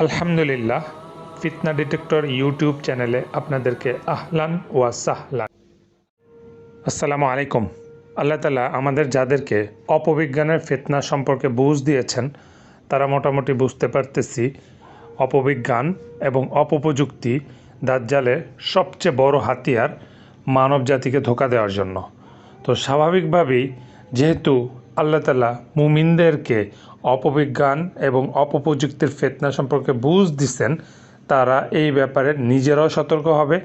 আলহামদুলিল্লাহ, ফিতনা detector YouTube চ্যানেলে আপনাদেরকে আহলান ওয়া সাহলান। আসসালামু আলাইকুম। আল্লাহ তালা আমাদের যাদেরকে অপবিজ্ঞানের ফিতনা সম্পর্কে বুঝ দিয়েছেন, তারা মোটামুটি বুঝতে পারতেছি, অপবিজ্ঞান এবং অপপ্রযুক্তি দাজ্জালের সবচেয়ে বড় হাতিয়ার মানব জাতিকে ধোকা দেওয়ার জন্য। তো স্বাভাবিকভাবেই যেহেতু আল্লাহ তালা মুমিনদেরকে অপবিজ্ঞান এবং অপপ্রযুক্তির ফেতনা সম্পর্কে বুঝ দিচ্ছেন তারা এই ব্যাপারে নিজেরাও সতর্ক হবে,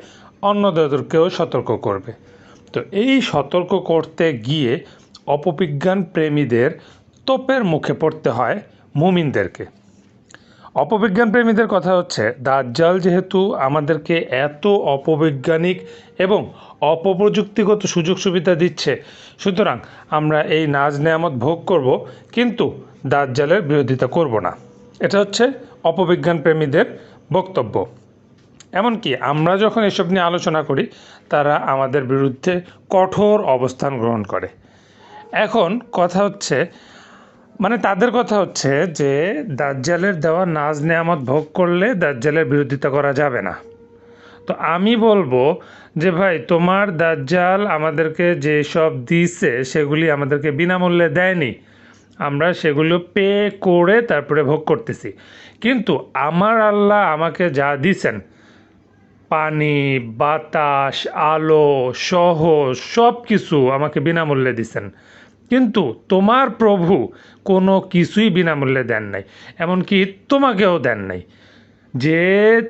অন্যদেরকেও সতর্ক করবে। তো এই সতর্ক করতে গিয়ে অপবিজ্ঞান প্রেমীদের তোপের মুখে পড়তে হয় মুমিনদেরকে। অপবিজ্ঞান প্রেমীদের কথা হচ্ছে, দাজ্জাল যেহেতু আমাদেরকে এত অপবৈজ্ঞানিক এবং অপপ্রযুক্তিগত সুযোগ সুবিধা দিচ্ছে, সুতরাং আমরা এই নাজ নেয়ামত ভোগ করব, কিন্তু দাজ্জালের বিরোধিতা করব না। এটা হচ্ছে অপবিজ্ঞান প্রেমীদের বক্তব্য। এমনকি আমরা যখন এসব নিয়ে আলোচনা করি, তারা আমাদের বিরুদ্ধে কঠোর অবস্থান গ্রহণ করে। এখন কথা হচ্ছে মানে তাদের কথা হচ্ছে যে দাজ্জালের দেওয়া নাজ নেয়ামত ভোগ করলে দাজ্জালের বিরোধিতা করা যাবে না। তো আমি বলব যে ভাই, তোমার দাজ্জাল আমাদেরকে যেসব দিছে, সেগুলি আমাদেরকে বিনামূল্যে দেয়নি। আমরা সেগুলো পে করে তারপরে ভোগ করতেছি। কিন্তু আমার আল্লাহ আমাকে যা দিছেন, পানি, বাতাস, আলো, সহ সব কিছু আমাকে বিনামূল্যে দিছেন। কিন্তু তোমার প্রভু কোনো কিছুই বিনামূল্যে দেন নাই, এমনকি তোমাকেও দেন নাই। যে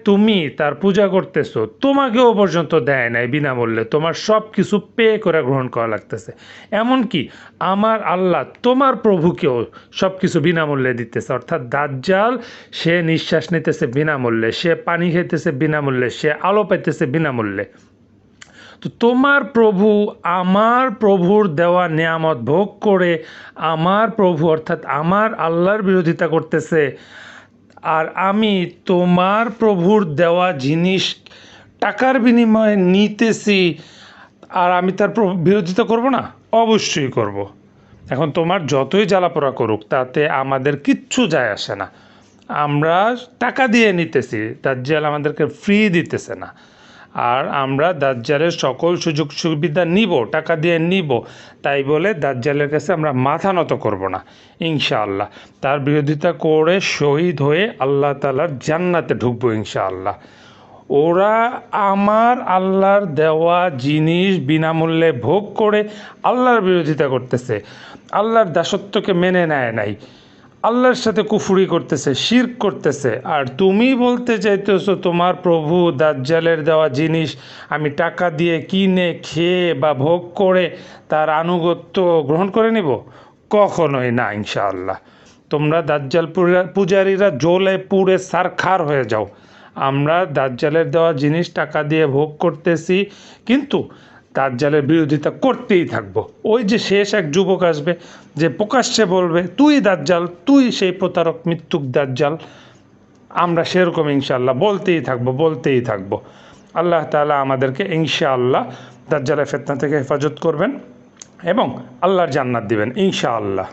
তুমি তার পূজা করতেছো, তোমাকেও পর্যন্ত দেয় নাই বিনামূল্যে, তোমার সব কিছু পে করে গ্রহণ করা লাগতেছে। এমনকি আমার আল্লাহ তোমার প্রভুকেও সব কিছু বিনামূল্যে দিতেছে। অর্থাৎ দাজ্জাল, সে নিঃশ্বাস নিতেছে বিনামূল্যে, সে পানি খেতেছে বিনামূল্যে, সে আলো পাইতেছে বিনামূল্যে। তো তোমার প্রভু আমার প্রভুর দেওয়া নিয়ামত ভোগ করে আমার প্রভু অর্থাৎ আমার আল্লাহর বিরোধিতা করতেছে। আর আমি তোমার প্রভুর দেওয়া জিনিস টাকার বিনিময়ে নিতেছি, আর আমি তার বিরোধিতা করব না? অবশ্যই করব। এখন তোমার যতই জ্বালাপোড়া করুক, তাতে আমাদের কিচ্ছু যায় আসে না। আমরা টাকা দিয়ে নিতেছি দাজ্জাল আমাদেরকে ফ্রি দিতেছে না। আর আমরা দাজ্জালের সকল সুযোগ সুবিধা নিব, টাকা দিয়ে নিব। তাই বলে দাজ্জালের কাছে আমরা মাথা নত করব না, ইনশাআল্লাহ। তার বিরোধিতা করে শহীদ হয়ে আল্লাহ তালার জান্নাতে ঢুকবো, ইনশাআল্লাহ। ওরা আমার আল্লাহর দেওয়া জিনিস বিনামূল্যে ভোগ করে আল্লাহর বিরোধিতা করতেছে। আল্লাহর দাসত্বকে মেনে নেয় নাই। আল্লাহর সাথে কুফুরি করতেছে শির করতেছে। আর তুমি বলতে চাইতেছো, তোমার প্রভু দাজ্জালের দেওয়া জিনিস আমি টাকা দিয়ে কিনে, খেয়ে বা ভোগ করে তার আনুগত্য গ্রহণ করে নিব? কখনোই না, ইনশাআল্লাহ। তোমরা দাজ্জাল পূজারীরা জ্বলে পুড়ে সারখার হয়ে যাও। আমরা দাজ্জালের দেওয়া জিনিস টাকা দিয়ে ভোগ করতেছি, কিন্তু দাজ্জালের বিরোধিতা করতেই থাকব। ওই যে শেষ এক যুবক আসবে, যে প্রকাশ্যে বলবে, তুই দাজ্জাল, তুই সেই প্রতারক মৃত্যুক দাজ্জাল। আমরা সেরকম ইনশাআল্লাহ বলতেই থাকব বলতেই থাকব। আল্লাহ তালা আমাদেরকে ইনশাআল্লাহ দাজ্জালের ফেতনা থেকে হেফাজত করবেন এবং আল্লাহর জান্নাত দিবেন ইনশাআল্লাহ।